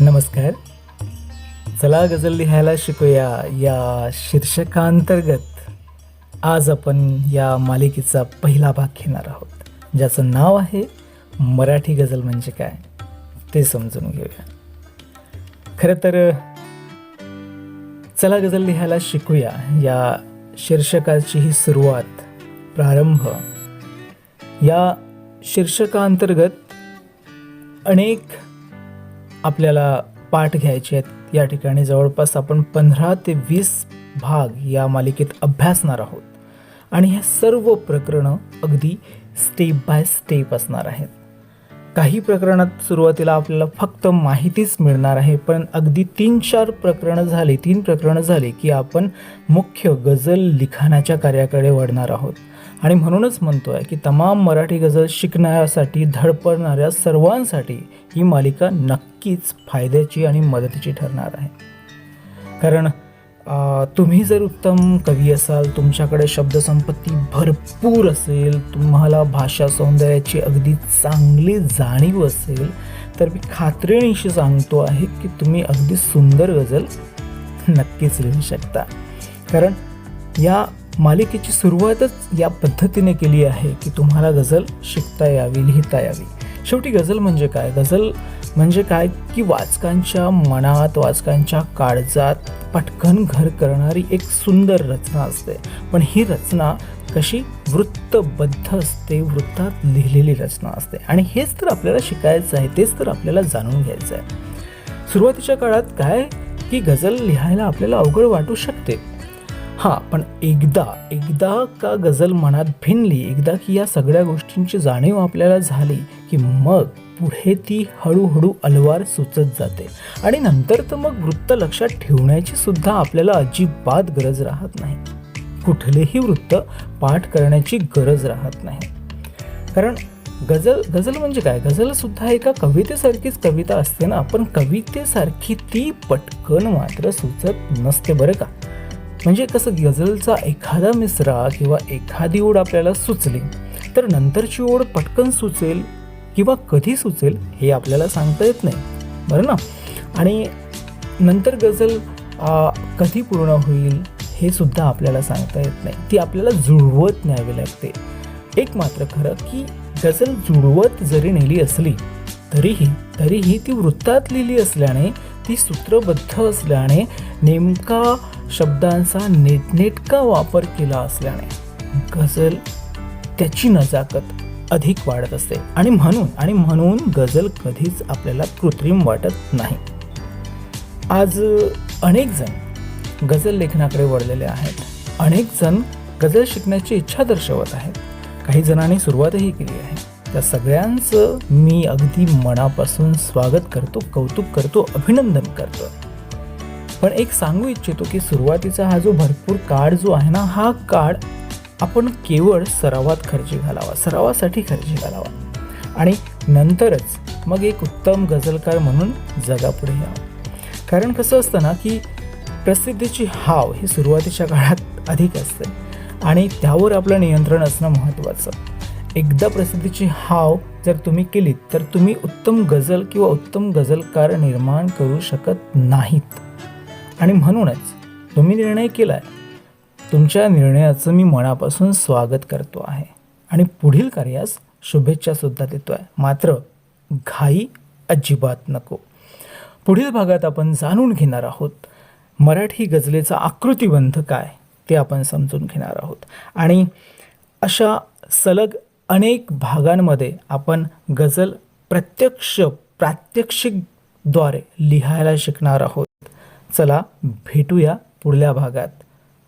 नमस्कार. चला गझल लिहायला शिकूया या शीर्षकांतर्गत. आज आपण या मालिकेचा पहिला भाग घेणार आहोत ज्याचं नाव आहे मराठी गझल म्हणजे काय? ते समजून घेऊया. खरं तर चला गझल लिहायला शिकूया या शीर्षकाची ही सुरुवात प्रारंभ. या शीर्षकांतर्गत अनेक आपल्याला पाठ घ्यायचे आहेत. या ठिकाणी जवळपास आपण पंधरा ते वीस भाग या मालिकेत अभ्यासणार आहोत. आणि हे सर्व प्रकरणं अगदी स्टेप बाय स्टेप असणार आहेत. काही प्रकरणात सुरुवातीला आपल्याला फक्त माहितीच मिळणार आहे पण अगदी तीन चार प्रकरणं झाली तीन प्रकरणं झाली की आपण मुख्य गझल लिखाणाच्या कार्याकडे वळणार आहोत. आणि म्हणूनच म्हणतो आहे की तमाम मराठी गझल शिकणाऱ्यासाठी धडपडणाऱ्या सर्वांसाठी ही मालिका नक्कीच फायद्याची आणि मदतीची ठरणार आहे. कारण तुम्ही जर उत्तम कवी असाल तुमच्याकडे शब्दसंपत्ती भरपूर असेल तुम्हाला भाषा सौंदर्याची अगदी चांगली जाणीव असेल तर मी खात्रीनिशी सांगतो आहे की तुम्ही अगदी सुंदर गझल नक्कीच लिहू शकता. कारण या मालिकेची सुरुवातच या पद्धतीने केली आहे की तुम्हाला गझल शिकता यावी लिहिता यावी. शेवटी गझल म्हणजे काय? गझल म्हणजे काय की वाचकांच्या मनात वाचकांच्या काळजात पटकन घर करणारी एक सुंदर रचना असते. पण ही रचना कशी वृत्तबद्ध असते वृत्तात लिहिलेली रचना असते. आणि हेच तर आपल्याला शिकायचं आहे तेच तर आपल्याला जाणून घ्यायचं आहे. सुरुवातीच्या काळात काय की गझल लिहायला आपल्याला अवघड वाटू शकते. हां पण एकदा एकदा का गझल मनात भिनली एकदा की या सगळ्या गोष्टींची जाणीव आपल्याला झाली की मग पुढे ती हळूहळू अलवार सुचत जाते. आणि नंतर तर मग वृत्त लक्षात ठेवण्याची सुद्धा आपल्याला अजिबात गरज राहत नाही. कुठलेही वृत्त पाठ करण्याची गरज राहत नाही. कारण गझल गझल म्हणजे काय? गझल सुद्धा एका कवितेसारखीच कविता असते ना? पण कवितेसारखी ती पटकन मात्र सुचत नसते बरं का? म्हणजे कसं गझलचा एखादा मिसरा किंवा एखादी ओढ आपल्याला सुचली तर नंतरची ओढ पटकन सुचेल किंवा कधी सुचेल हे आपल्याला सांगता येत नाही. बरं ना? आणि नंतर गझल कधी पूर्ण होईल हे सुद्धा आपल्याला सांगता येत नाही. ती आपल्याला जुळवत न्यावी लागते. एक मात्र खरं की गझल जुळवत जरी नेली असली तरीही तरीही ती वृत्तात लिहिली असल्याने ती सूत्रबद्ध असल्याने नेमका शब्दांचा नेटनेटका वापर केला असल्याने गझल त्याची नजाकत अधिक वाढत असते. आणि म्हणून आणि म्हणून गझल कधीच आपल्याला कृत्रिम वाटत नाही. आज अनेक जण गझल लेखनाकडे वळलेले आहेत. अनेक जण गझल शिकण्याची इच्छा दर्शवत आहेत. काही जणांनी सुरुवातही केली आहे. त्या सगळ्यांचं मी अगदी मनापासून स्वागत करतो कौतुक करतो अभिनंदन करतो. पण एक सांगू इच्छितो की सुरुवातीचा हा जो भरपूर काळ जो आहे ना हा काळ आपण केवळ सरावात खर्ची घालावा सरावासाठी खर्ची घालावा. आणि नंतरच मग एक उत्तम गझलकार म्हणून जगापुढे यावं. कारण कसं असतं ना की प्रसिद्धीची हाव ही सुरुवातीच्या काळात अधिक असते आणि त्यावर आपलं नियंत्रण असणं महत्त्वाचं. एकदा प्रसिद्धीची हाव जर तुम्ही केलीत तर तुम्ही उत्तम गझल किंवा उत्तम गझलकार निर्माण करू शकत नाहीत. आणि म्हणूनच तुम्ही निर्णय केला आहे तुमच्या निर्णयाचं मी मनापासून स्वागत करतो आहे. आणि पुढील कार्यास शुभेच्छासुद्धा देतो आहे मात्र घाई अजिबात नको. पुढील भागात आपण जाणून घेणार आहोत. मराठी गझलेचा आकृतिबंध काय ते आपण समजून घेणार आहोत. आणि अशा सलग अनेक भागांमध्ये आपण गझल प्रत्यक्ष प्रात्यक्षिकद्वारे लिहायला शिकणार आहोत. चला भेटूया पुढल्या भागात.